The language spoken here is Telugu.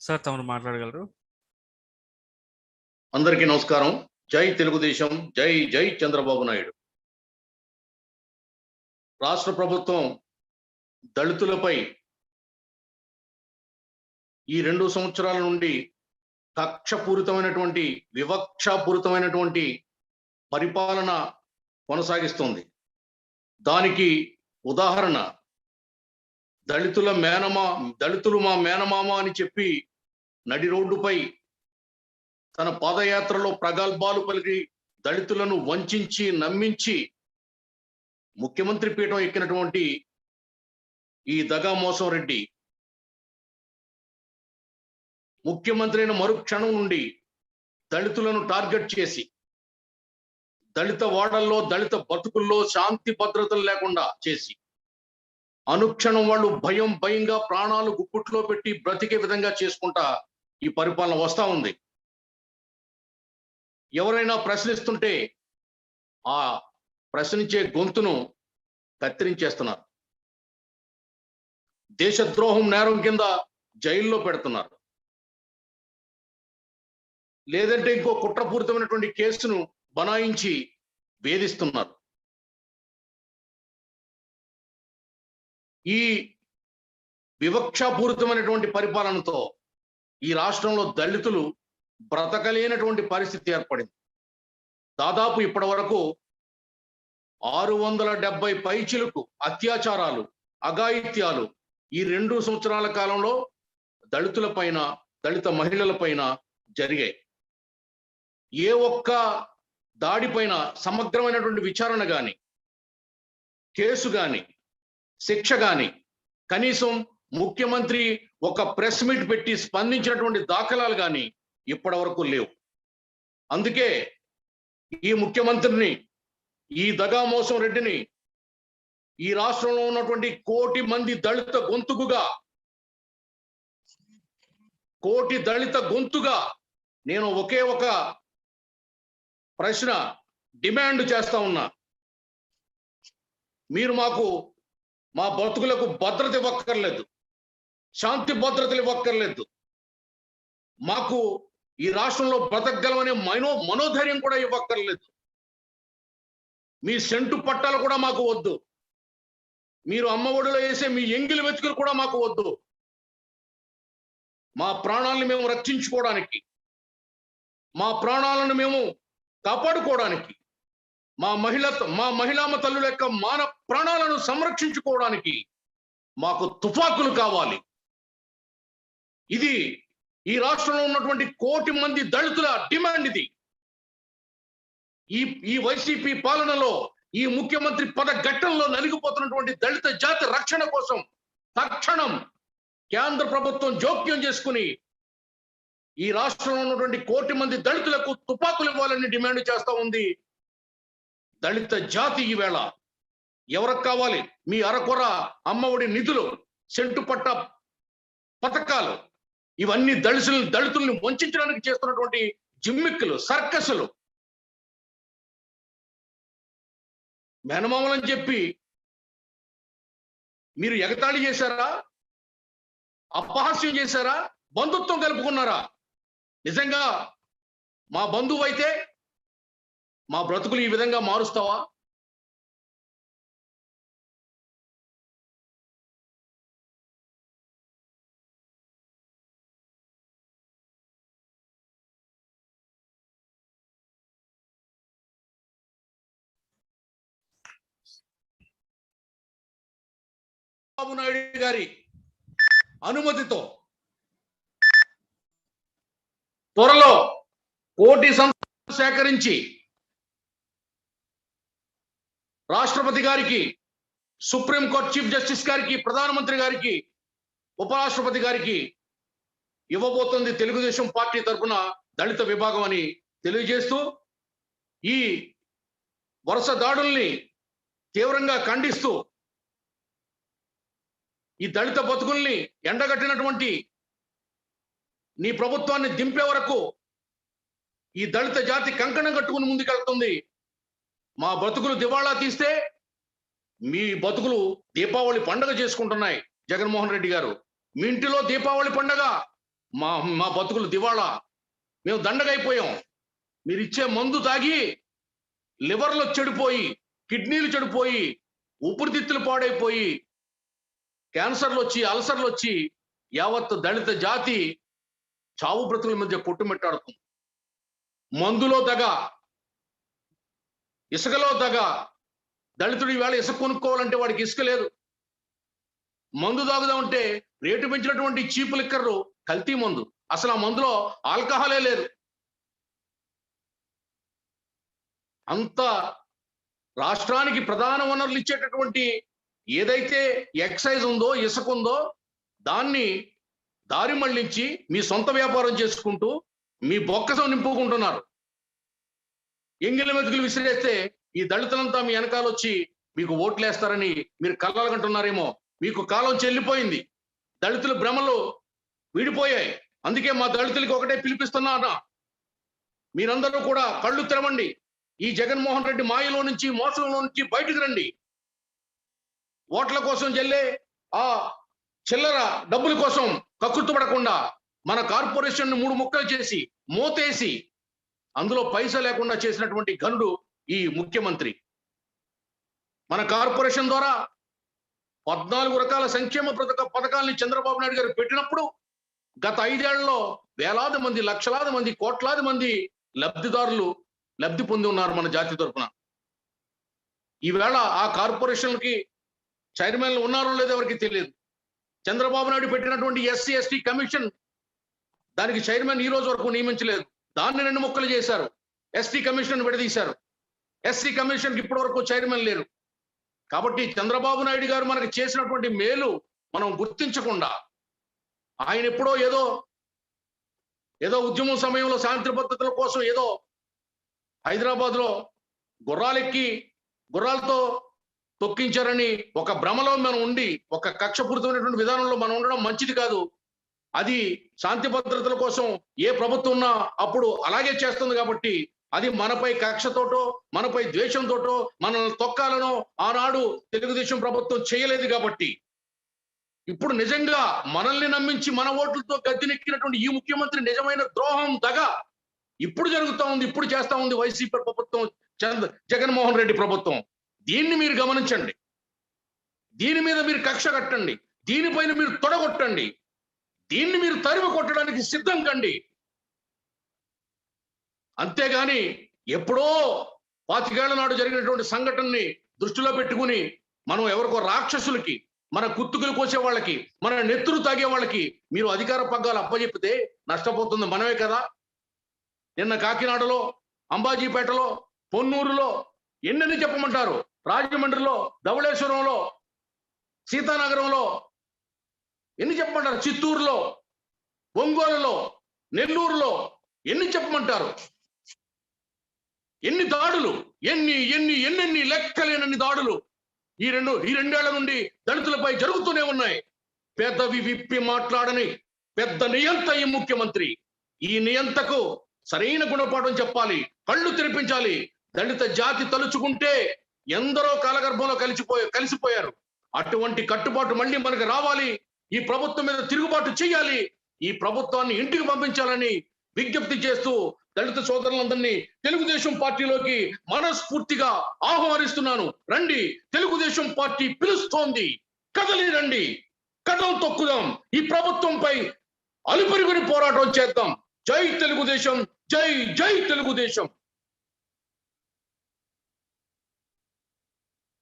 సార్ తమరు మాట్లాడగలరు? అందరికీ నమస్కారం. జై తెలుగుదేశం జై జై చంద్రబాబు నాయుడు. రాష్ట్ర ప్రభుత్వం దళితులపై ఈ రెండు సంవత్సరాల నుండి కక్షపూరితమైనటువంటి వివక్షపూరితమైనటువంటి పరిపాలన కొనసాగిస్తుంది. దానికి ఉదాహరణ దళితుల మేనమా దళితులు మా మేనమామ అని చెప్పి నడి రోడ్డుపై తన పాదయాత్రలో ప్రగల్భాలు పలికి దళితులను వంచించి నమ్మించి ముఖ్యమంత్రి పీఠం ఎక్కినటువంటి ఈ దగా మోసం రెడ్డి ముఖ్యమంత్రి అయిన మరుక్షణం నుండి దళితులను టార్గెట్ చేసి దళిత వాడల్లో దళిత బతుకుల్లో శాంతి భద్రతలు లేకుండా చేసి అనుక్షణం వాళ్ళు భయం భయంగా ప్రాణాలు గుప్పుట్లో పెట్టి బ్రతికే విధంగా చేసుకుంటా ఈ పరిపాలన వస్తూ ఉంది. ఎవరైనా ప్రశ్నిస్తుంటే ఆ ప్రశ్నించే గొంతును కత్తిరించేస్తున్నారు. దేశద్రోహం నేరం కింద జైల్లో పెడుతున్నారు. లేదంటే ఇంకో కుట్రపూరితమైనటువంటి కేసును బనాయించి వేధిస్తున్నారు. ఈ వివక్షాపూరితమైనటువంటి పరిపాలనతో ఈ రాష్ట్రంలో దళితులు బ్రతకలేనటువంటి పరిస్థితి ఏర్పడింది. దాదాపు ఇప్పటి వరకు ఆరు వందల డెబ్బై పైచిలకు అత్యాచారాలు అఘాయిత్యాలు ఈ రెండు సంవత్సరాల కాలంలో దళితుల పైన దళిత మహిళల పైన జరిగాయి. ఏ ఒక్క దాడిపైన సమగ్రమైనటువంటి విచారణ కానీ కేసు కానీ శిక్ష కానీ కనీసం ముఖ్యమంత్రి ఒక ప్రెస్ మీట్ పెట్టి స్పందించినటువంటి దాఖలాలు కానీ ఇప్పటి వరకు లేవు. అందుకే ఈ ముఖ్యమంత్రిని ఈ దగామోసం రెడ్డిని ఈ రాష్ట్రంలో ఉన్నటువంటి కోటి మంది దళిత గొంతుకుగా కోటి దళిత గొంతుగా నేను ఒకే ఒక ప్రశ్న డిమాండ్ చేస్తా ఉన్నా. మీరు మాకు మా బతుకులకు భద్రత ఇవ్వక్కర్లేదు. శాంతి భద్రతలు ఇవ్వక్కర్లేదు. మాకు ఈ రాష్ట్రంలో బ్రతకగలమనే మనో మనోధైర్యం కూడా ఇవ్వక్కర్లేదు. మీ సెంటు పట్టాలు కూడా మాకు వద్దు. మీరు అమ్మఒడిలో వేసే మీ ఎంగిలి వెతుకులు కూడా మాకు వద్దు. మా ప్రాణాలను మేము రక్షించుకోవడానికి మా ప్రాణాలను మేము కాపాడుకోవడానికి మా మహిళ మా మహిళామ తల్లుల యొక్క మాన ప్రాణాలను సంరక్షించుకోవడానికి మాకు తుపాకులు కావాలి. ఇది ఈ రాష్ట్రంలో ఉన్నటువంటి కోటి మంది దళితుల డిమాండ్ ఇది. ఈ ఈ వైసీపీ పాలనలో ఈ ముఖ్యమంత్రి పద ఘట్టంలో నలిగిపోతున్నటువంటి దళిత జాతి రక్షణ కోసం తక్షణం కేంద్ర ప్రభుత్వం జోక్యం చేసుకుని ఈ రాష్ట్రంలో ఉన్నటువంటి కోటి మంది దళితులకు తుపాకులు ఇవ్వాలని డిమాండ్ చేస్తా ఉంది. దళిత జాతి ఈవేళ ఎవరికి కావాలి? మీ అరకొర అమ్మఒడి నిధులు సెంటు పట్ట పథకాలు ఇవన్నీ దళితులు దళితుల్ని వంచడానికి చేస్తున్నటువంటి జిమ్మిక్కులు సర్కస్లు మేనమామలని చెప్పి మీరు ఎగతాళి చేశారా? అపహాస్యం చేశారా? బంధుత్వం కలుపుకున్నారా? నిజంగా మా బంధువు అయితే మా బ్రతుకులు ఈ విధంగా మారుస్తావా? చంద్రబాబు నాయుడు గారి అనుమతితో త్వరలో కోటి సంస్థ సేకరించి రాష్ట్రపతి గారికి సుప్రీంకోర్టు చీఫ్ జస్టిస్ గారికి ప్రధానమంత్రి గారికి ఉపరాష్ట్రపతి గారికి ఇవ్వబోతుంది తెలుగుదేశం పార్టీ తరఫున దళిత విభాగం అని తెలియజేస్తూ ఈ వరుస దాడుల్ని తీవ్రంగా ఖండిస్తూ ఈ దళిత బతుకుల్ని ఎండగట్టినటువంటి నీ ప్రభుత్వాన్ని దింపే వరకు ఈ దళిత జాతి కంకణం కట్టుకుని ముందుకెళ్తుంది. మా బతుకులు దివాళా తీస్తే మీ బతుకులు దీపావళి పండగ చేసుకుంటున్నాయి జగన్మోహన్ రెడ్డి గారు. మీ ఇంటిలో దీపావళి పండగ మా మా బతుకులు దివాళా. మేము దండగైపోయాం. మీరు ఇచ్చే మందు తాగి లివర్లు చెడిపోయి కిడ్నీలు చెడిపోయి ఊపిరితిత్తులు పాడైపోయి క్యాన్సర్లు వచ్చి అల్సర్లు వచ్చి యావత్ దళిత జాతి చావు బ్రతుకుల మధ్య కొట్టుమిట్టాడుతుంది. మందులో దగ ఇసుకలో దగ దళితుడు ఈవేళ ఇసుక కొనుక్కోవాలంటే వాడికి ఇసుక లేదు. మందు తాగుదామంటే రేటు పెంచినటువంటి చీపు లిక్కర్లు కల్తీ మందు. అసలు ఆ మందులో ఆల్కహాలే లేదు. అంత రాష్ట్రానికి ప్రధాన వనరులు ఇచ్చేటటువంటి ఏదైతే ఎక్సైజ్ ఉందో ఇసుక ఉందో దాన్ని దారి మళ్ళించి మీ సొంత వ్యాపారం చేసుకుంటూ మీ బొక్కసం నింపుకుంటున్నారు. ఎంగిలి మెతుకులు విసిరేస్తే ఈ దళితులంతా మీ వెనకాల వచ్చి మీకు ఓట్లేస్తారని మీరు కలగంటున్నారేమో మీకు కాలం చెల్లిపోయింది. దళితుల భ్రమలు విడిపోయాయి. అందుకే మా దళితులకి ఒకటే పిలిపిస్తున్నా మీరందరూ కూడా కళ్ళు తెరవండి. ఈ జగన్మోహన్ రెడ్డి మాయలో నుంచి మోసంలో నుంచి బయటకు రండి. ఓట్ల కోసం చెల్లే ఆ చిల్లర డబ్బుల కోసం కక్కుర్తుపడకుండా మన కార్పొరేషన్ మూడు ముక్కలు చేసి మోతేసి అందులో పైసా లేకుండా చేసినటువంటి ఘనుడు ఈ ముఖ్యమంత్రి. మన కార్పొరేషన్ ద్వారా పద్నాలుగు రకాల సంక్షేమ పథక పథకాల్ని చంద్రబాబు నాయుడు గారు పెట్టినప్పుడు గత ఐదేళ్ళలో వేలాది మంది లక్షలాది మంది కోట్లాది మంది లబ్ధిదారులు లబ్ధి పొంది ఉన్నారు మన జాతి తరఫున ఈవేళ ఆ కార్పొరేషన్కి చైర్మన్లు ఉన్నారో లేదో ఎవరికి తెలియదు. చంద్రబాబు నాయుడు పెట్టినటువంటి ఎస్సీ ఎస్టీ కమిషన్ దానికి చైర్మన్ ఈ రోజు వరకు నియమించలేదు. దాన్ని రెండు ముక్కలు చేశారు. ఎస్టీ కమిషన్ విడదీశారు. ఎస్సీ కమిషన్ ఇప్పటి వరకు చైర్మన్ లేరు. కాబట్టి చంద్రబాబు నాయుడు గారు మనకి చేసినటువంటి మేలు మనం గుర్తించకుండా ఆయన ఎప్పుడో ఏదో ఏదో ఉద్యమం సమయంలో శాంతి భద్రతల కోసం ఏదో హైదరాబాద్లో గుర్రాలెక్కి గుర్రాలతో తొక్కించారని ఒక భ్రమలో మనం ఉండి ఒక కక్షపూరితమైనటువంటి విధానంలో మనం ఉండడం మంచిది కాదు. అది శాంతి భద్రతల కోసం ఏ ప్రభుత్వం ఉన్నా అప్పుడు అలాగే చేస్తుంది కాబట్టి అది మనపై కక్షతోటో మనపై ద్వేషంతోటో మనల్ని తొక్కాలనో ఆనాడు తెలుగుదేశం ప్రభుత్వం చేయలేదు కాబట్టి. ఇప్పుడు నిజంగా మనల్ని నమ్మించి మన ఓట్లతో గద్దెనెక్కినటువంటి ఈ ముఖ్యమంత్రి నిజమైన ద్రోహం దగ. ఇప్పుడు జరుగుతా ఉంది ఇప్పుడు చేస్తా ఉంది వైసీపీ ప్రభుత్వం చంద్ర జగన్మోహన్ రెడ్డి ప్రభుత్వం. దీన్ని మీరు గమనించండి. దీని మీద మీరు కక్ష కట్టండి. దీనిపైన మీరు తొడగొట్టండి. దీన్ని మీరు తరిమి కొట్టడానికి సిద్ధం కండి. అంతేగాని ఎప్పుడో పాతికేళ్ళ నాడు జరిగినటువంటి సంఘటనని దృష్టిలో పెట్టుకుని మనం ఎవరికో రాక్షసులకి మన కుత్తుకులు కోసే వాళ్ళకి మన నెత్తురు తాగే వాళ్ళకి మీరు అధికార పగ్గాలు అప్పజెప్పితే నష్టపోతుంది మనమే కదా. నిన్న కాకినాడలో అంబాజీపేటలో పొన్నూరులో ఎన్నెన్ని చెప్పమంటారు? రాజమండ్రిలో ధవళేశ్వరంలో సీతానగరంలో ఎన్ని చెప్పమంటారు? చిత్తూరులో ఒంగోలులో నెల్లూరులో ఎన్ని చెప్పమంటారు? ఎన్ని దాడులు ఎన్ని ఎన్ని ఎన్నెన్ని లెక్కలేనన్ని దాడులు ఈ రెండు ఈ రెండేళ్ళ నుండి దళితులపై జరుగుతూనే ఉన్నాయి. పెద్దవి విప్పి మాట్లాడని పెద్ద నియంత ఈ ముఖ్యమంత్రి. ఈ నియంతకు సరైన గుణపాఠం చెప్పాలి కళ్ళు తెరిపించాలి. దళిత జాతి తలుచుకుంటే ఎందరో కాలగర్భంలో కలిసిపోయి కలిసిపోయారు. అటువంటి కట్టుబాటు మళ్ళీ మనకు రావాలి. ఈ ప్రభుత్వం మీద తిరుగుబాటు చేయాలి. ఈ ప్రభుత్వాన్ని ఇంటికి పంపించాలని విజ్ఞప్తి చేస్తూ దళిత సోదరులందరినీ తెలుగుదేశం పార్టీలోకి మనస్ఫూర్తిగా ఆహ్వానిస్తున్నాను. రండి తెలుగుదేశం పార్టీ పిలుస్తోంది. కదలి రండి. కథం తొక్కుదాం. ఈ ప్రభుత్వంపై అలుపెరుగుని పోరాటం చేద్దాం. జై తెలుగుదేశం జై జై తెలుగుదేశం.